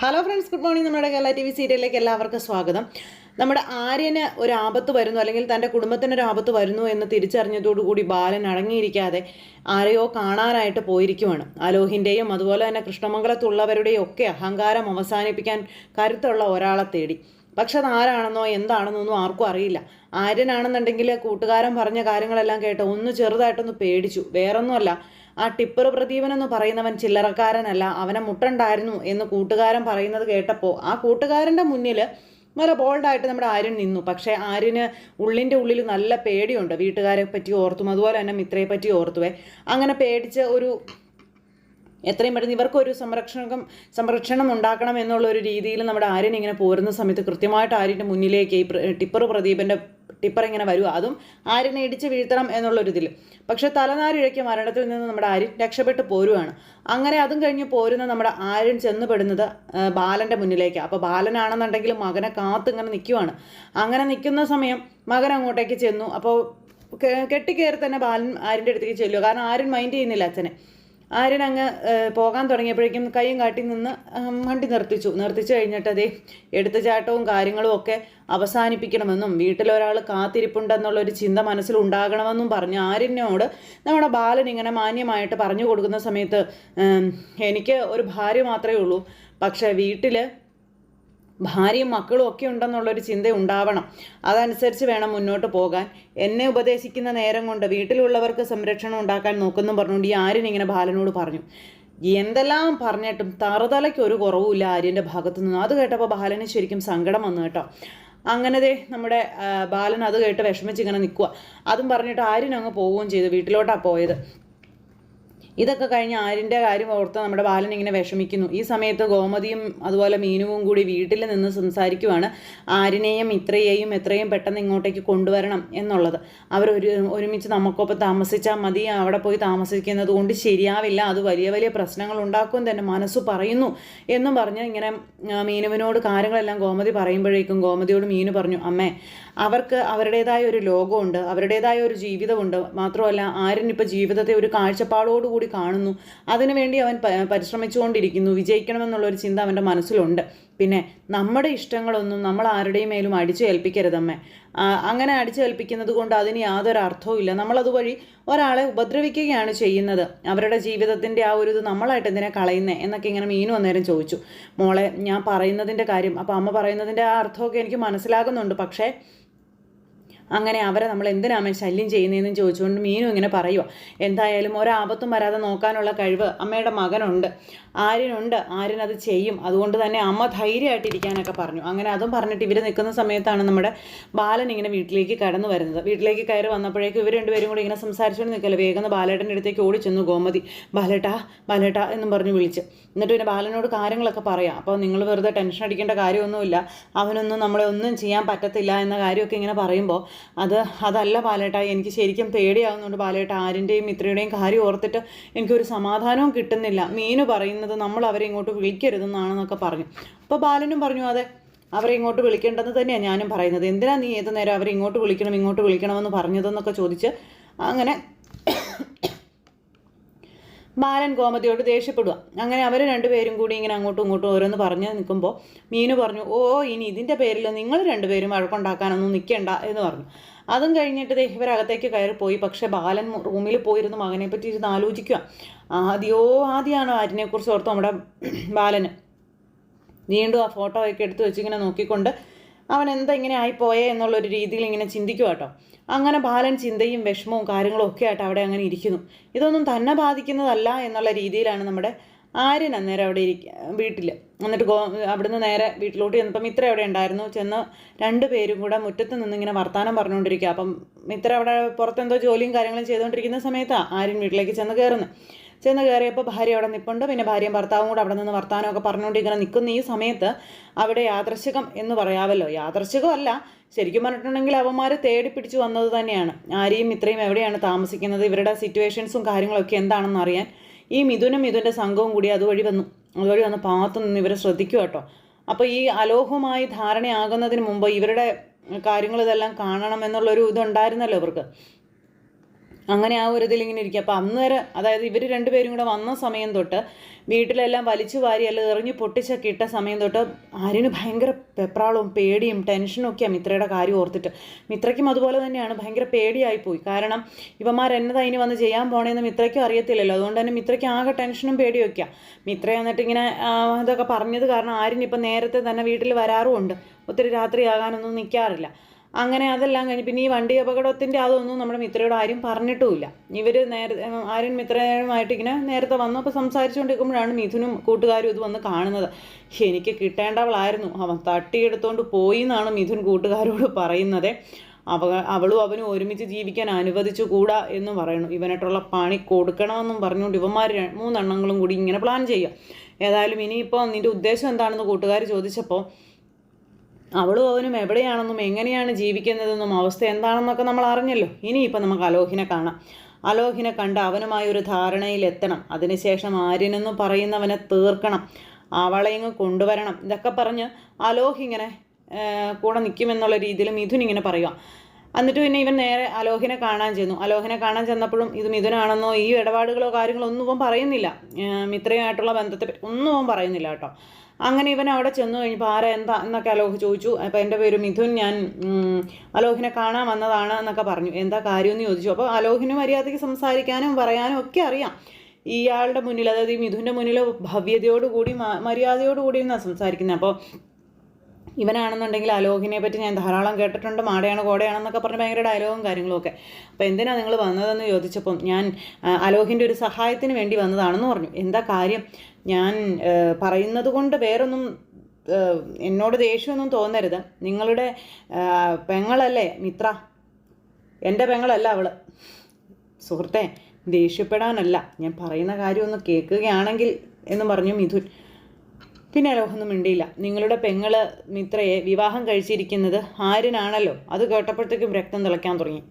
Hello friends good morning നമ്മുടെ Kerala T V സീരിയലിലേക്ക് എല്ലാവർക്കും സ്വാഗതം. നമ്മുടെ ആര്യന് ഒരു ആപത്ത് വരുന്നു അല്ലെങ്കിൽ തന്റെ കുടുംബത്തിന് ഒരു ആപത്ത് വരുന്നു എന്ന് തിരിച്ചറിഞ്ഞതോടുകൂടി ബാലൻ അടങ്ങിയിരിക്കാതെ ആരെയോ കാണാനായിട്ട് പോയിരിക്കുവാണ്. അലോഹിന്റെയും അതുപോലെ തന്നെ കൃഷ്ണമംഗലത്തുള്ളവരുടെയും ഒക്കെ അഹങ്കാരം അവസാനിപ്പിക്കാൻ കരുത്തുള്ള ഒരാളെ തേടി. പക്ഷെ അത് ആരാണെന്നോ എന്താണെന്നോ ഒന്നും ആർക്കും അറിയില്ല. ആര്യനാണെന്നുണ്ടെങ്കിൽ കൂട്ടുകാരൻ പറഞ്ഞ കാര്യങ്ങളെല്ലാം കേട്ട് ഒന്ന് ചെറുതായിട്ടൊന്ന് പേടിച്ചു. വേറൊന്നുമല്ല ആ ടിപ്പർ പ്രദീപൻ എന്ന് പറയുന്നവൻ ചില്ലറക്കാരനല്ല. അവനെ മുട്ടണ്ടായിരുന്നു എന്ന് കൂട്ടുകാരൻ പറയുന്നത് കേട്ടപ്പോൾ ആ കൂട്ടുകാരന്റെ മുന്നിൽ നല്ല ബോൾഡായിട്ട് നമ്മുടെ ആര്യൻ നിന്നു. പക്ഷേ ആര്യന് ഉള്ളിന്റെ ഉള്ളിൽ നല്ല പേടിയുണ്ട്. വീട്ടുകാരെ പറ്റി ഓർത്തും അതുപോലെ തന്നെ മിത്രയെ പറ്റി ഓർത്തുവേ. അങ്ങനെ പേടിച്ച് ഒരു എത്രയും പെട്ടെന്ന് ഇവർക്കൊരു സംരക്ഷണം സംരക്ഷണം ഉണ്ടാക്കണം എന്നുള്ള ഒരു രീതിയിൽ നമ്മുടെ ആര്യൻ ഇങ്ങനെ പോരുന്ന സമയത്ത് കൃത്യമായിട്ട് ആര്യന്റെ മുന്നിലേക്ക് ഈ ടിപ്പർ പ്രദീപന്റെ ടിപ്പർ ഇങ്ങനെ വരും. അതും ആര്യനെ ഇടിച്ച് വീഴ്ത്തണം എന്നുള്ളൊരു ഇതിൽ പക്ഷേ തലനാരിഴയ്ക്ക് മരണത്തിൽ നിന്ന് നമ്മുടെ ആര്യൻ രക്ഷപ്പെട്ട് പോരുവാണ്. അങ്ങനെ അതും കഴിഞ്ഞ് പോരുന്ന നമ്മുടെ ആര്യൻ ചെന്നുപെടുന്നത് ബാലന്റെ മുന്നിലേക്ക്. അപ്പോൾ ബാലനാണെന്നുണ്ടെങ്കിൽ മകനെ കാത്ത് ഇങ്ങനെ നിൽക്കുവാണ് അങ്ങനെ നിൽക്കുന്ന സമയം മകൻ അങ്ങോട്ടേക്ക് ചെന്നു. അപ്പോൾ കെട്ടിക്കയറി തന്നെ ബാലൻ ആര്യന്റെ അടുത്തേക്ക് ചെല്ലുക കാരണം ആര്യൻ മൈൻഡ് ചെയ്യുന്നില്ല അച്ഛനെ. ആര്യൻ അങ്ങ് പോകാൻ തുടങ്ങിയപ്പോഴേക്കും കൈയും കാട്ടി നിന്ന് വണ്ടി നിർത്തിച്ചു. നിർത്തിച്ചു കഴിഞ്ഞിട്ട് അതേ എടുത്തുചാട്ടവും കാര്യങ്ങളും ഒക്കെ അവസാനിപ്പിക്കണമെന്നും വീട്ടിലൊരാൾ കാത്തിരിപ്പുണ്ടെന്നുള്ളൊരു ചിന്ത മനസ്സിൽ ഉണ്ടാകണമെന്നും പറഞ്ഞു ആര്യനോട് നമ്മുടെ ബാലൻ ഇങ്ങനെ മാന്യമായിട്ട് പറഞ്ഞു കൊടുക്കുന്ന സമയത്ത് എനിക്ക് ഒരു ഭാര്യ മാത്രമേ ഉള്ളൂ. പക്ഷേ വീട്ടിൽ ഭാര്യയും മക്കളും ഒക്കെ ഉണ്ടെന്നുള്ളൊരു ചിന്ത ഉണ്ടാവണം. അതനുസരിച്ച് വേണം മുന്നോട്ട് പോകാൻ. എന്നെ ഉപദേശിക്കുന്ന നേരം കൊണ്ട് വീട്ടിലുള്ളവർക്ക് സംരക്ഷണം ഉണ്ടാക്കാൻ നോക്കുന്നു പറഞ്ഞുകൊണ്ട് ഈ ആര്യൻ ഇങ്ങനെ ബാലനോട് പറഞ്ഞു. എന്തെല്ലാം പറഞ്ഞിട്ടും തറുതലയ്ക്ക് ഒരു കുറവുമില്ല ആര്യന്റെ ഭാഗത്തു നിന്ന് അത് കേട്ടപ്പോൾ ബാലന് ശരിക്കും സങ്കടം വന്നു കേട്ടോ. അങ്ങനത്തെ നമ്മുടെ ബാലൻ അത് കേട്ട് വിഷമിച്ച് ഇങ്ങനെ നിൽക്കുക അതും പറഞ്ഞിട്ട് ആര്യൻ അങ്ങ് പോവുകയും ചെയ്തു. വീട്ടിലോട്ടാണ് പോയത്. ഇതൊക്കെ കഴിഞ്ഞ് ആര്യന്റെ കാര്യം ഓർത്ത് നമ്മുടെ ബാലൻ ഇങ്ങനെ വിഷമിക്കുന്നു. ഈ സമയത്ത് ഗോമതിയും അതുപോലെ മീനുവും കൂടി വീട്ടിൽ നിന്ന് സംസാരിക്കുവാണ്. ആര്യനെയും ഇത്രയെയും എത്രയും പെട്ടെന്ന് ഇങ്ങോട്ടേക്ക് കൊണ്ടുവരണം എന്നുള്ളത്. അവർ ഒരു ഒരുമിച്ച് നമുക്കൊപ്പം താമസിച്ചാൽ മതി അവിടെ പോയി താമസിക്കുന്നത് കൊണ്ട് ശരിയാവില്ല. അത് വലിയ വലിയ പ്രശ്നങ്ങൾ ഉണ്ടാക്കും തന്നെ മനസ്സ് പറയുന്നു എന്നും പറഞ്ഞ് ഇങ്ങനെ മീനുവിനോട് കാര്യങ്ങളെല്ലാം ഗോമതി പറയുമ്പോഴേക്കും ഗോമതിയോട് മീനു പറഞ്ഞു അമ്മേ അവർക്ക് അവരുടേതായ ഒരു ലോകമുണ്ട് അവരുടേതായ ഒരു ജീവിതമുണ്ട്. മാത്രമല്ല ആര്യൻ ഇപ്പോൾ ജീവിതത്തെ ഒരു കാഴ്ചപ്പാടോടുകൂടി കാണുന്നു. അതിനുവേണ്ടി അവൻ പരിശ്രമിച്ചുകൊണ്ടിരിക്കുന്നു. വിജയിക്കണമെന്നുള്ളൊരു ചിന്ത അവന്റെ മനസ്സിലുണ്ട്. പിന്നെ നമ്മുടെ ഇഷ്ടങ്ങളൊന്നും നമ്മൾ ആരുടെയും മേലും അടിച്ചേൽപ്പിക്കരുതമ്മേ ഏൽപ്പിക്കരുതമ്മേ അങ്ങനെ അടിച്ചേൽപ്പിക്കുന്നത് കൊണ്ട് അതിന് യാതൊരു അർത്ഥവും ഇല്ല. നമ്മളതുവഴി ഒരാളെ ഉപദ്രവിക്കുകയാണ് ചെയ്യുന്നത്. അവരുടെ ജീവിതത്തിന്റെ ആ ഒരു ഇത് നമ്മളായിട്ട് എന്തിനാ കളയുന്നേ എന്നൊക്കെ ഇങ്ങനെ മീനു അന്നേരം ചോദിച്ചു. മോളെ ഞാൻ പറയുന്നതിന്റെ കാര്യം അപ്പോൾ അമ്മ പറയുന്നതിന്റെ ആ അർത്ഥമൊക്കെ എനിക്ക് മനസ്സിലാകുന്നുണ്ട്. പക്ഷേ അങ്ങനെ അവരെ നമ്മൾ എന്തിനാമൻ ശല്യം ചെയ്യുന്നതെന്ന് ചോദിച്ചുകൊണ്ട് മീനു ഇങ്ങനെ പറയുക എന്തായാലും ഒരാപത്തും വരാതെ നോക്കാനുള്ള കഴിവ് അമ്മയുടെ മകനുണ്ട്. ആര്യനുണ്ട്. ആര്യൻ അത് ചെയ്യും. അതുകൊണ്ട് തന്നെ അമ്മ ധൈര്യമായിട്ടിരിക്കാനൊക്കെ പറഞ്ഞു. അങ്ങനെ അതും പറഞ്ഞിട്ട് ഇവർ നിൽക്കുന്ന സമയത്താണ് നമ്മുടെ ബാലൻ ഇങ്ങനെ വീട്ടിലേക്ക് കടന്നു വരുന്നത്. വീട്ടിലേക്ക് കയറി വന്നപ്പോഴേക്കും ഇവർ രണ്ടുപേരും കൂടി ഇങ്ങനെ സംസാരിച്ചുകൊണ്ട് നിൽക്കല്ലേ. വേഗം ബാലേട്ടന്റെ അടുത്തേക്ക് ഓടി ചെന്നു ഗോമതി. ബാലേട്ടാ ബാലേട്ടാ എന്നും പറഞ്ഞ് വിളിച്ച്. എന്നിട്ട് പിന്നെ ബാലനോട് കാര്യങ്ങളൊക്കെ പറയാം. അപ്പോൾ നിങ്ങൾ വെറുതെ ടെൻഷൻ അടിക്കേണ്ട കാര്യമൊന്നുമില്ല. അവനൊന്നും നമ്മളെ ഒന്നും ചെയ്യാൻ പറ്റത്തില്ല എന്ന കാര്യമൊക്കെ ഇങ്ങനെ പറയുമ്പോൾ അത് അതല്ല പാലേട്ട എനിക്ക് ശരിക്കും പേടിയാകുന്നുണ്ട് പാലേട്ട ആരിന്റെയും ഇത്രയുടെയും കാര്യം ഓർത്തിട്ട് എനിക്കൊരു സമാധാനവും കിട്ടുന്നില്ല. മീനു പറയുന്നത് നമ്മൾ അവരെ ഇങ്ങോട്ട് വിളിക്കരുതെന്നാണെന്നൊക്കെ പറഞ്ഞു. അപ്പോൾ ബാലനും പറഞ്ഞു അതെ അവരെ ഇങ്ങോട്ട് വിളിക്കേണ്ടെന്ന് തന്നെയാണ് ഞാനും പറയുന്നത്. എന്തിനാ നീ ഏത് നേരം അവരെ ഇങ്ങോട്ട് വിളിക്കണം ഇങ്ങോട്ട് വിളിക്കണമെന്ന് പറഞ്ഞതെന്നൊക്കെ ചോദിച്ച് അങ്ങനെ ബാലൻ ഗോമതിയോട് ദേഷ്യപ്പെടുക. അങ്ങനെ അവർ രണ്ടുപേരും കൂടി ഇങ്ങനെ അങ്ങോട്ടും ഇങ്ങോട്ടും ഓരോന്ന് പറഞ്ഞ് നിൽക്കുമ്പോൾ മീനു പറഞ്ഞു ഓ ഇനി ഇതിന്റെ പേരിൽ നിങ്ങൾ രണ്ടുപേരും വഴക്കുണ്ടാക്കാനൊന്നും നിൽക്കേണ്ട എന്ന് പറഞ്ഞു. അതും കഴിഞ്ഞിട്ട് ഇവരകത്തേക്ക് കയറി പോയി. പക്ഷേ ബാലൻ റൂമിൽ പോയിരുന്ന് മകനെ പറ്റി ഇരുന്ന് ആലോചിക്കുക. ആദ്യമോ ആദ്യമാണ് ആരിനെക്കുറിച്ച് ഓർത്ത് നമ്മുടെ ബാലന്. വീണ്ടും ആ ഫോട്ടോ ഒക്കെ എടുത്ത് വെച്ചിങ്ങനെ നോക്കിക്കൊണ്ട് അവൻ എന്താ ഇങ്ങനെ ആയിപ്പോയേ എന്നുള്ളൊരു രീതിയിൽ ഇങ്ങനെ ചിന്തിക്കുക കേട്ടോ. അങ്ങനെ ബാലൻ ചിന്തയും വിഷമവും കാര്യങ്ങളും ഒക്കെ ആയിട്ട് അവിടെ അങ്ങനെ ഇരിക്കുന്നു. ഇതൊന്നും തന്നെ ബാധിക്കുന്നതല്ല എന്നുള്ള രീതിയിലാണ് നമ്മുടെ ആര്യൻ അന്നേരം അവിടെ ഇരിക്ക വീട്ടിൽ എന്നിട്ട് ഗോ അവിടുന്ന് നേരെ വീട്ടിലോട്ട് ചെന്നപ്പോൾ മിത്ര അവിടെ ഉണ്ടായിരുന്നു. ചെന്ന് രണ്ട് പേരും കൂടെ മുറ്റത്ത് നിന്ന് ഇങ്ങനെ വർത്തമാനം പറഞ്ഞുകൊണ്ടിരിക്കുക അപ്പം മിത്ര അവിടെ പുറത്തെന്തോ ജോലിയും കാര്യങ്ങളും ചെയ്തുകൊണ്ടിരിക്കുന്ന സമയത്താണ് ആര്യൻ വീട്ടിലേക്ക് ചെന്ന് കയറുന്നത് ചെന്ന് കയറിയപ്പോൾ ഭാര്യ അവിടെ നിൽപ്പുണ്ട് പിന്നെ ഭാര്യയും ഭർത്താവും കൂടെ അവിടെ നിന്ന് വർത്തമാനമൊക്കെ പറഞ്ഞുകൊണ്ട് ഇങ്ങനെ നിൽക്കുന്ന ഈ സമയത്ത് അവിടെ യാദർശികം എന്ന് പറയാമല്ലോ. യാദർശികമല്ല. ശരിക്കും പറഞ്ഞിട്ടുണ്ടെങ്കിൽ അവന്മാർ തേടി പിടിച്ചു വന്നത് തന്നെയാണ്. ആരെയും ഇത്രയും എവിടെയാണ് താമസിക്കുന്നത്? ഇവരുടെ സിറ്റുവേഷൻസും കാര്യങ്ങളൊക്കെ എന്താണെന്ന് അറിയാൻ ഈ മിഥുനും മിഥുന്റെ സംഘവും കൂടി അതുവഴി വന്നു. അതുവഴി വന്ന് പാത്തു നിന്ന് ഇവരെ ശ്രദ്ധിക്കുക കേട്ടോ. അപ്പോൾ ഈ അലോഹമായി ധാരണയാകുന്നതിന് മുമ്പ് ഇവരുടെ കാര്യങ്ങൾ ഇതെല്ലാം കാണണം എന്നുള്ളൊരു ഇതുണ്ടായിരുന്നല്ലോ ഇവർക്ക്. അങ്ങനെ ആ ഒരു ഇതിലിങ്ങനെ ഇരിക്കുക അപ്പോൾ അന്ന് വരെ അതായത് ഇവർ രണ്ടുപേരും കൂടെ വന്ന സമയം തൊട്ട് വീട്ടിലെല്ലാം വലിച്ചു വാരി അല്ല എറിഞ്ഞ് പൊട്ടിച്ചൊക്കെ ഇട്ട സമയം തൊട്ട് ആര്യന് ഭയങ്കര പെപ്രാളവും പേടിയും ടെൻഷനും ഒക്കെയാണ് മിത്രയുടെ കാര്യം ഓർത്തിട്ട്. മിത്രയ്ക്കും അതുപോലെ തന്നെയാണ് ഭയങ്കര പേടിയായിപ്പോയി കാരണം ഇവന്മാർ എന്നതാ ഇനി വന്ന് ചെയ്യാൻ പോണേന്ന് മിത്രയ്ക്കും അറിയത്തില്ലല്ലോ. അതുകൊണ്ട് തന്നെ മിത്രയ്ക്ക് ആകെ ടെൻഷനും പേടിയും ഒക്കെയാണ് മിത്ര എന്നിട്ട് ഇങ്ങനെ അതൊക്കെ പറഞ്ഞത് കാരണം ആര്യൻ ഇപ്പം നേരത്തെ തന്നെ വീട്ടിൽ വരാറുമുണ്ട് ഒത്തിരി രാത്രിയാകാനൊന്നും നിൽക്കാറില്ല അങ്ങനെ അതെല്ലാം കഴിഞ്ഞ് പിന്നെ ഈ വണ്ടി അപകടത്തിന്റെ അതൊന്നും നമ്മുടെ മിത്രയോട് ആരും പറഞ്ഞിട്ടുമില്ല. ഇവർ നേരെ ആരും മിത്രയുമായിട്ട് ഇങ്ങനെ നേരത്തെ വന്നു. അപ്പോൾ സംസാരിച്ചുകൊണ്ടിരിക്കുമ്പോഴാണ് മിഥുനും കൂട്ടുകാരും ഇത് വന്ന് കാണുന്നത്. എനിക്ക് കിട്ടേണ്ടവളായിരുന്നു. അവൻ തട്ടിയെടുത്തോണ്ട് പോയി എന്നാണ് മിഥുൻ കൂട്ടുകാരോട് പറയുന്നത്. അവ അവളും അവനും ഒരുമിച്ച് ജീവിക്കാൻ അനുവദിച്ചു കൂടാ എന്ന് പറയുന്നു. ഇവനായിട്ടുള്ള പണി കൊടുക്കണമെന്നും പറഞ്ഞുകൊണ്ട് ഇവന്മാർ മൂന്നെണ്ണങ്ങളും കൂടി ഇങ്ങനെ പ്ലാൻ ചെയ്യുക. ഏതായാലും ഇനിയിപ്പോൾ നിന്റെ ഉദ്ദേശം എന്താണെന്ന് കൂട്ടുകാർ ചോദിച്ചപ്പോൾ അവളും അവനും എവിടെയാണെന്നും എങ്ങനെയാണ് ജീവിക്കുന്നതെന്നും അവസ്ഥ എന്താണെന്നൊക്കെ നമ്മൾ അറിഞ്ഞല്ലോ. ഇനിയിപ്പോൾ നമുക്ക് അലോഹിനെ കാണാം. അലോഹിനെ കണ്ട് അവനുമായി ഒരു ധാരണയിലെത്തണം. അതിനുശേഷം ആര്യനെന്ന് പറയുന്നവനെ തീർക്കണം. അവളെ ഇങ്ങ് കൊണ്ടുവരണം. ഇതൊക്കെ പറഞ്ഞ് അലോഹ് ഇങ്ങനെ ആ, കൂടെ നിൽക്കുമെന്നുള്ള രീതിയിൽ മിഥുൻ ഇങ്ങനെ പറയുക എന്നിട്ട് പിന്നെ ഇവൻ നേരെ അലോഹിനെ കാണാൻ ചെന്നു. അലോഹിനെ കാണാൻ ചെന്നപ്പോഴും ഇത് മിഥുനാണെന്നോ ഈ ഇടപാടുകളോ കാര്യങ്ങളോ ഒന്നും ഇവൻ പറയുന്നില്ല. മിത്രയുമായിട്ടുള്ള ബന്ധത്തെ ഒന്നും അവൻ പറയുന്നില്ല കേട്ടോ. അങ്ങനെ ഇവൻ അവിടെ ചെന്നു കഴിഞ്ഞപ്പോൾ ആരാ എന്താ എന്നൊക്കെ അലോഹ് ചോദിച്ചു. അപ്പോൾ എന്റെ പേര് മിഥുൻ ഞാൻ അലോഹിനെ കാണാൻ വന്നതാണ് എന്നൊക്കെ പറഞ്ഞു. എന്താ കാര്യമെന്ന് ചോദിച്ചു. അപ്പോൾ അലോഹിന് മര്യാദയ്ക്ക് സംസാരിക്കാനും പറയാനും ഒക്കെ അറിയാം. ഇയാളുടെ മുന്നിൽ അതായത് ഈ മിഥുന്റെ മുന്നിൽ ഭവ്യതയോടുകൂടി മര്യാദയോടുകൂടി എന്നാണ് സംസാരിക്കുന്നത്. അപ്പോൾ ഇവനാണെന്നുണ്ടെങ്കിൽ അലോഹിനെ പറ്റി ഞാൻ ധാരാളം കേട്ടിട്ടുണ്ട് മാടയാണ് കോടയാണെന്നൊക്കെ പറഞ്ഞ് ഭയങ്കര ഡയലോഗും കാര്യങ്ങളും ഒക്കെ അപ്പോൾ എന്തിനാണ് നിങ്ങൾ വന്നതെന്ന് ചോദിച്ചപ്പം ഞാൻ അലോഹിന്റെ ഒരു സഹായത്തിന് വേണ്ടി വന്നതാണെന്ന് പറഞ്ഞു. എന്താ കാര്യം? ഞാൻ പറയുന്നത് കൊണ്ട് വേറൊന്നും എന്നോട് ദേഷ്യമൊന്നും തോന്നരുത്. നിങ്ങളുടെ പെങ്ങളല്ലേ മിത്ര? എന്റെ പെങ്ങളല്ല അവൾ സുഹൃത്തെ ദേഷ്യപ്പെടാനല്ല. ഞാൻ പറയുന്ന കാര്യം ഒന്ന് കേൾക്കുകയാണെങ്കിൽ എന്ന് പറഞ്ഞു മിഥുൻ. പിന്നെ അലോഹൊന്നും മിണ്ടിയില്ല. നിങ്ങളുടെ പെങ്ങൾ മിത്രയെ വിവാഹം കഴിച്ചിരിക്കുന്നത് ആര്യനാണല്ലോ. അത് കേട്ടപ്പോഴത്തേക്കും രക്തം തിളയ്ക്കാൻ തുടങ്ങി.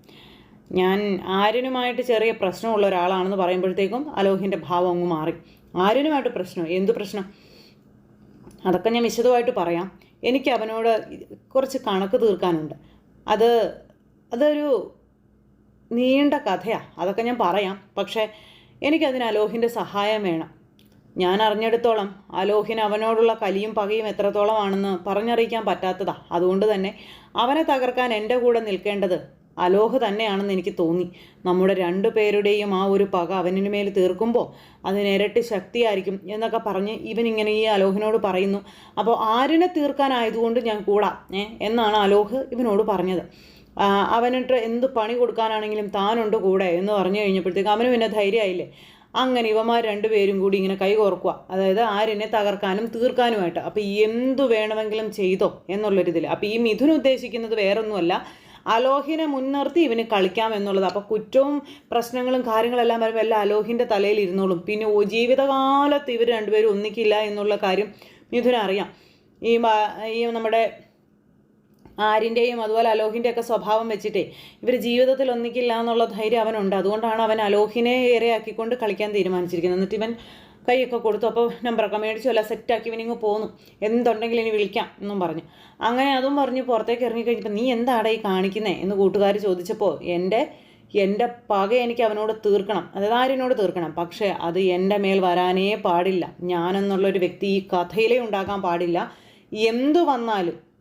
ഞാൻ ആര്യനുമായിട്ട് ചെറിയ പ്രശ്നമുള്ള ഒരാളാണെന്ന് പറയുമ്പോഴത്തേക്കും അലോഹിന്റെ ഭാവം അങ്ങ് മാറി. ആര്യനുമായിട്ട് പ്രശ്നം എന്ത് പ്രശ്നം? അതൊക്കെ ഞാൻ വിശദമായിട്ട് പറയാം. എനിക്ക് അവനോട് കുറച്ച് കണക്ക് തീർക്കാനുണ്ട്. അത് അതൊരു നീണ്ട കഥയാണ് അതൊക്കെ ഞാൻ പറയാം. പക്ഷേ എനിക്കതിന് അലോഹിന്റെ സഹായം വേണം. ഞാൻ അറിഞ്ഞെടുത്തോളം അലോഹിന് അവനോടുള്ള കലിയും പകയും എത്രത്തോളമാണെന്ന് പറഞ്ഞറിയിക്കാൻ പറ്റാത്തതാ. അതുകൊണ്ട് തന്നെ അവനെ തകർക്കാൻ എന്റെ കൂടെ നിൽക്കേണ്ടത് അലോഹ് തന്നെയാണെന്ന് എനിക്ക് തോന്നി. നമ്മുടെ രണ്ടു പേരുടെയും ആ ഒരു പക അവനിന് മേൽ തീർക്കുമ്പോൾ അതിനിരട്ടി ശക്തിയായിരിക്കും എന്നൊക്കെ പറഞ്ഞ് ഇവൻ ഇങ്ങനെ ഈ അലോഹിനോട് പറയുന്നു. അപ്പോൾ ആരിനെ തീർക്കാനായതുകൊണ്ട് ഞാൻ കൂടാം ഏ എന്നാണ് അലോഹ് ഇവനോട് പറഞ്ഞത്. അവനിട്ട് എന്ത് പണി കൊടുക്കാനാണെങ്കിലും താനുണ്ട് കൂടെ എന്ന് പറഞ്ഞു കഴിഞ്ഞപ്പോഴത്തേക്ക് അവന് പിന്നെ ധൈര്യമായില്ലേ? അങ്ങനെ ഇവന്മാർ രണ്ടുപേരും കൂടി ഇങ്ങനെ കൈ കോർക്കുക. അതായത് ആരെന്നെ തകർക്കാനും തീർക്കാനുമായിട്ട്. അപ്പോൾ എന്തു വേണമെങ്കിലും ചെയ്തോ എന്നുള്ളൊരിതിൽ അപ്പോൾ ഈ മിഥുൻ ഉദ്ദേശിക്കുന്നത് വേറൊന്നുമല്ല. അലോഹിനെ മുൻനിർത്തി ഇവന് കളിക്കാം എന്നുള്ളത്. അപ്പോൾ കുറ്റവും പ്രശ്നങ്ങളും കാര്യങ്ങളെല്ലാം വരുമ്പോൾ എല്ലാം അലോഹിന്റെ തലയിൽ ഇരുന്നോളും. പിന്നെ ജീവിതകാലത്ത് ഇവർ രണ്ടുപേരും ഒന്നിക്കില്ല എന്നുള്ള കാര്യം മിഥുന അറിയാം. ഈ ഈ നമ്മുടെ ആരിന്റെയും അതുപോലെ അലോഹിന്റെ ഒക്കെ സ്വഭാവം വെച്ചിട്ടേ ഇവർ ജീവിതത്തിൽ ഒന്നിക്കില്ല എന്നുള്ള ധൈര്യം അവനുണ്ട്. അതുകൊണ്ടാണ് അവൻ അലോഹിനെ ഏറെയാക്കിക്കൊണ്ട് കളിക്കാൻ തീരുമാനിച്ചിരിക്കുന്നത്. എന്നിട്ട് ഇവൻ കൈയൊക്കെ കൊടുത്തു. അപ്പോൾ നമ്പറൊക്കെ മേടിച്ചു. അല്ല സെറ്റാക്കി ഇവനിങ്ങ് പോന്നു. എന്തുണ്ടെങ്കിലും ഇനി വിളിക്കാം എന്നും പറഞ്ഞു. അങ്ങനെ അതും പറഞ്ഞ് പുറത്തേക്ക് ഇറങ്ങിക്കഴിഞ്ഞപ്പോൾ നീ എന്താടാ ഈ കാണിക്കുന്നേ എന്ന് കൂട്ടുകാർ ചോദിച്ചപ്പോൾ എന്റെ എന്റെ പക എനിക്ക് അവനോട് തീർക്കണം. അതായത് ആരിനോട് തീർക്കണം? പക്ഷേ അത് എന്റെ മേൽ വരാനേ പാടില്ല. ഞാനെന്നുള്ളൊരു വ്യക്തി ഈ കഥയിലേ ഉണ്ടാക്കാൻ പാടില്ല. എന്തു വന്നാലും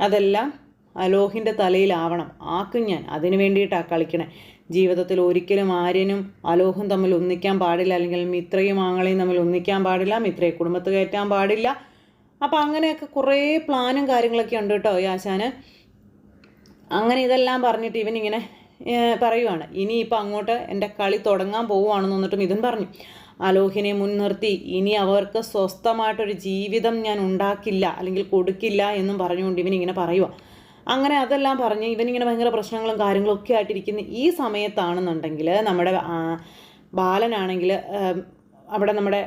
അതെല്ലാം അലോഹിന്റെ തലയിലാവണം. ആക്കും ഞാൻ. അതിനു വേണ്ടിയിട്ടാണ് കളിക്കണേ. ജീവിതത്തിൽ ഒരിക്കലും ആര്യനും അലോഹും തമ്മിൽ ഒന്നിക്കാൻ പാടില്ല. അല്ലെങ്കിൽ മിത്രയും ആങ്ങളെയും തമ്മിൽ ഒന്നിക്കാൻ പാടില്ല. മിത്രയെ കുടുംബത്ത് കയറ്റാൻ പാടില്ല. അപ്പം അങ്ങനെയൊക്കെ കുറേ പ്ലാനും കാര്യങ്ങളൊക്കെ ഉണ്ട് കേട്ടോ യാശാന് അങ്ങനെ ഇതെല്ലാം പറഞ്ഞിട്ട് ഇവനിങ്ങനെ പറയുവാണ്. ഇനിയിപ്പോൾ അങ്ങോട്ട് എന്റെ കളി തുടങ്ങാൻ പോവുകയാണെന്ന് എന്നിട്ട് ഇതും പറഞ്ഞു. അലോഹിനെ മുൻനിർത്തി. ഇനി അവർക്ക് സ്വസ്ഥമായിട്ടൊരു ജീവിതം ഞാൻ ഉണ്ടാക്കില്ല അല്ലെങ്കിൽ കൊടുക്കില്ല എന്നും പറഞ്ഞുകൊണ്ട് ഇവനിങ്ങനെ പറയുക അങ്ങനെ അതെല്ലാം പറഞ്ഞ് ഇവനിങ്ങനെ ഭയങ്കര പ്രശ്നങ്ങളും കാര്യങ്ങളും ഒക്കെ ആയിട്ടിരിക്കുന്ന ഈ സമയത്താണെന്നുണ്ടെങ്കിൽ നമ്മുടെ ബാലനാണെങ്കിൽ അവിടെ നമ്മുടെ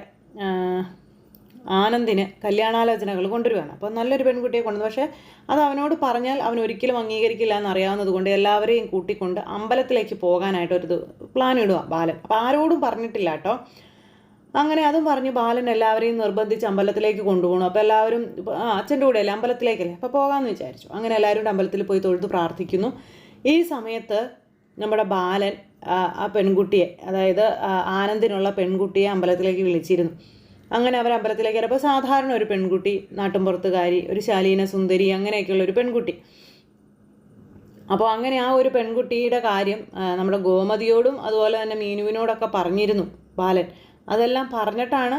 ആനന്ദിന് കല്യാണാലോചനകൾ കൊണ്ടുവരികയാണ് അപ്പോൾ നല്ലൊരു പെൺകുട്ടിയെ കൊണ്ടുവന്നു പക്ഷേ അത് അവനോട് പറഞ്ഞാൽ അവൻ ഒരിക്കലും അംഗീകരിക്കില്ല എന്നറിയാവുന്നത് കൊണ്ട് എല്ലാവരെയും കൂട്ടിക്കൊണ്ട് അമ്പലത്തിലേക്ക് പോകാനായിട്ട് ഒരു പ്ലാൻ ഇടുക ബാലൻ. അപ്പോൾ ആരോടും പറഞ്ഞിട്ടില്ല കേട്ടോ. അങ്ങനെ അതും പറഞ്ഞ് ബാലൻ എല്ലാവരെയും നിർബന്ധിച്ച് അമ്പലത്തിലേക്ക് കൊണ്ടുപോകണം. അപ്പോൾ എല്ലാവരും അച്ഛന്റെ കൂടെ അല്ലേ അമ്പലത്തിലേക്കല്ലേ? അപ്പോൾ പോകാമെന്ന് വിചാരിച്ചു. അങ്ങനെ എല്ലാവരും അമ്പലത്തിൽ പോയി തൊഴുത് പ്രാർത്ഥിക്കുന്നു. ഈ സമയത്ത് നമ്മുടെ ബാലൻ ആ, ആ പെൺകുട്ടിയെ അതായത് ആനന്ദിനുള്ള പെൺകുട്ടിയെ അമ്പലത്തിലേക്ക് വിളിച്ചിരുന്നു. അങ്ങനെ അവർ അമ്പലത്തിലേക്ക് വരപ്പോൾ സാധാരണ ഒരു പെൺകുട്ടി നാട്ടുംപുറത്തുകാരി ഒരു ശാലീന സുന്ദരി അങ്ങനെയൊക്കെയുള്ള ഒരു പെൺകുട്ടി. അപ്പോൾ അങ്ങനെ ആ ഒരു പെൺകുട്ടിയുടെ കാര്യം നമ്മുടെ ഗോമതിയോടും അതുപോലെ തന്നെ മീനുവിനോടൊക്കെ പറഞ്ഞിരുന്നു ബാലൻ. അതെല്ലാം പറഞ്ഞിട്ടാണ്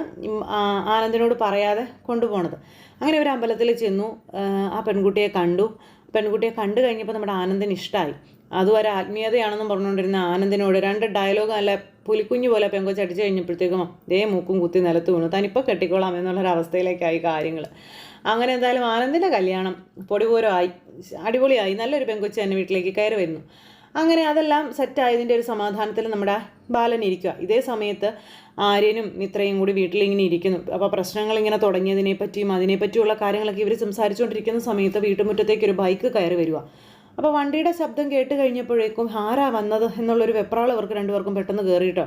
ആനന്ദിനോട് പറയാതെ കൊണ്ടുപോണത്. അങ്ങനെ ഒരു അമ്പലത്തിൽ ചെന്നു. ആ, ആ പെൺകുട്ടിയെ കണ്ടു. പെൺകുട്ടിയെ കണ്ടു കഴിഞ്ഞപ്പോൾ നമ്മുടെ ആനന്ദിന് ഇഷ്ടമായി അതുവരെ ആത്മീയതയാണെന്നും പറഞ്ഞുകൊണ്ടിരുന്ന ആനന്ദിനോട് രണ്ട് ഡയലോഗ് അല്ല പുലിക്കുഞ്ഞു പോലെ പെങ്കൊച്ച് അടിച്ചു കഴിഞ്ഞപ്പോഴത്തേക്കും ദേ മൂക്കും കുത്തി നിലത്ത് വീണു. താനിപ്പോൾ കെട്ടിക്കോളാം എന്നുള്ളൊരവസ്ഥയിലേക്കായി കാര്യങ്ങൾ. അങ്ങനെ എന്തായാലും ആനന്ദിന്റെ കല്യാണം പൊടിപൂരമായി അടിപൊളിയായി. നല്ലൊരു പെങ്കൊച്ച് തന്നെ വീട്ടിലേക്ക് കയറി വരുന്നു അങ്ങനെ അതെല്ലാം സെറ്റായതിന്റെ ഒരു സമാധാനത്തിൽ നമ്മുടെ ബാലൻ ഇരിക്കുക. ഇതേ സമയത്ത് ആര്യനും മിത്രയും കൂടി വീട്ടിലിങ്ങനെ ഇരിക്കുന്നു. അപ്പോൾ പ്രശ്നങ്ങൾ ഇങ്ങനെ തുടങ്ങിയതിനെപ്പറ്റിയും അതിനെ പറ്റിയുള്ള കാര്യങ്ങളൊക്കെ ഇവർ സംസാരിച്ചുകൊണ്ടിരിക്കുന്ന സമയത്ത് വീട്ടുമുറ്റത്തേക്ക് ഒരു ബൈക്ക് കയറി വരിക അപ്പോൾ വണ്ടിയുടെ ശബ്ദം കേട്ട് കഴിഞ്ഞപ്പോഴേക്കും ആരാ വന്നത്? എന്നുള്ളൊരു വെപ്രാളം അവർക്ക് രണ്ടുപേർക്കും പെട്ടെന്ന് കയറിയിട്ടോ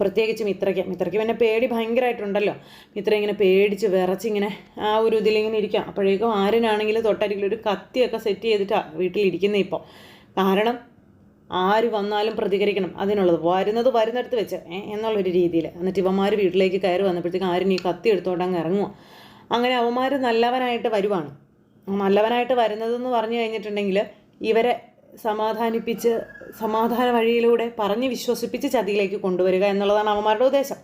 പ്രത്യേകിച്ച് മിത്രയ്ക്ക്. മിത്രയ്ക്ക് പിന്നെ പേടി ഭയങ്കരമായിട്ടുണ്ടല്ലോ മിത്ര ഇങ്ങനെ പേടിച്ച് വിറച്ചിങ്ങനെ ആ ഒരു ഇതിലിങ്ങനെ ഇരിക്കാം അപ്പോഴേക്കും ആരനാണെങ്കിൽ തൊട്ടരികിൽ ഒരു കത്തിയൊക്കെ സെറ്റ് ചെയ്തിട്ടാണ് വീട്ടിലിരിക്കുന്നത് ഇപ്പോൾ കാരണം ആര് വന്നാലും പ്രതികരിക്കണം. അതിനുള്ളത്. വരുന്നത് വരുന്നിടത്ത് വെച്ച് എന്നുള്ളൊരു രീതിയിൽ എന്നിട്ട് ഇവന്മാർ വീട്ടിലേക്ക് കയറി വന്നപ്പോഴത്തേക്കും ആരും ഈ കത്തി എടുത്തോണ്ട് അങ്ങ് ഇറങ്ങുക അങ്ങനെ അവന്മാർ നല്ലവനായിട്ട് വരുവാണ്. നല്ലവനായിട്ട് വരുന്നതെന്ന് പറഞ്ഞു കഴിഞ്ഞിട്ടുണ്ടെങ്കിൽ ഇവരെ സമാധാനിപ്പിച്ച് സമാധാന വഴിയിലൂടെ പറഞ്ഞ് വിശ്വസിപ്പിച്ച് ചതിയിലേക്ക് കൊണ്ടുവരിക എന്നുള്ളതാണ് അവന്മാരുടെ ഉദ്ദേശം.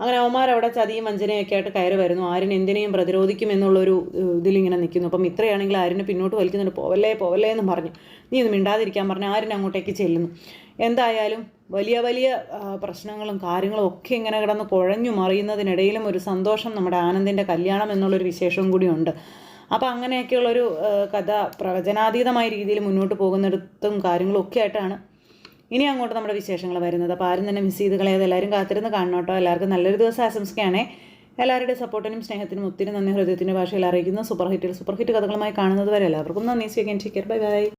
അങ്ങനെ അവന്മാർ അവിടെ ചതിയും വഞ്ചനയും ഒക്കെ ആയിട്ട് കയറി വരുന്നു. ആരും എന്തിനേയും പ്രതിരോധിക്കും എന്നുള്ളൊരു ഇതിലിങ്ങനെ നിൽക്കുന്നു. അപ്പം ഇത്രയാണെങ്കിൽ ആരിനെ പിന്നോട്ട് വലിക്കുന്നുണ്ട് പോവല്ലേ പോവല്ലേ എന്ന് പറഞ്ഞു. നീ ഒന്ന് മിണ്ടാതിരിക്കാൻ പറഞ്ഞു ആരും അങ്ങോട്ടേക്ക് ചെല്ലുന്നു. എന്തായാലും വലിയ വലിയ പ്രശ്നങ്ങളും കാര്യങ്ങളും ഒക്കെ ഇങ്ങനെ കിടന്ന് കുഴഞ്ഞു മറിയുന്നതിനിടയിലും ഒരു സന്തോഷം നമ്മുടെ ആനന്ദിന്റെ കല്യാണം എന്നുള്ളൊരു വിശേഷവും കൂടിയുണ്ട് അപ്പോൾ അങ്ങനെയൊക്കെയുള്ളൊരു കഥ പ്രവചനാതീതമായ രീതിയിൽ മുന്നോട്ട് പോകുന്നിടത്തും കാര്യങ്ങളും ഒക്കെ ആയിട്ടാണ് ഇനി അങ്ങോട്ട് നമ്മുടെ വിശേഷങ്ങൾ വരുന്നത്. അപ്പോൾ ആരും തന്നെ മിസ് ചെയ്ത് കളയാതെ എല്ലാവരും കാത്തിരുന്ന് കാണണം കേട്ടോ. എല്ലാവർക്കും നല്ലൊരു ദിവസം ആശംസിക്കുകയാണേ. എല്ലാവരുടെ സപ്പോർട്ടിനും സ്നേഹത്തിനും ഒത്തിരി നന്ദി. ഹൃദയത്തിന്റെ ഭാഷയിൽ അറിയിക്കുന്നു. സൂപ്പർ ഹിറ്റിൽ സൂപ്പർ ഹിറ്റ് കഥകളുമായി കാണുന്നത് വരെ എല്ലാവർക്കും നന്ദി. സ്വീകരിച്ചിരിക്കും ബൈ ബൈ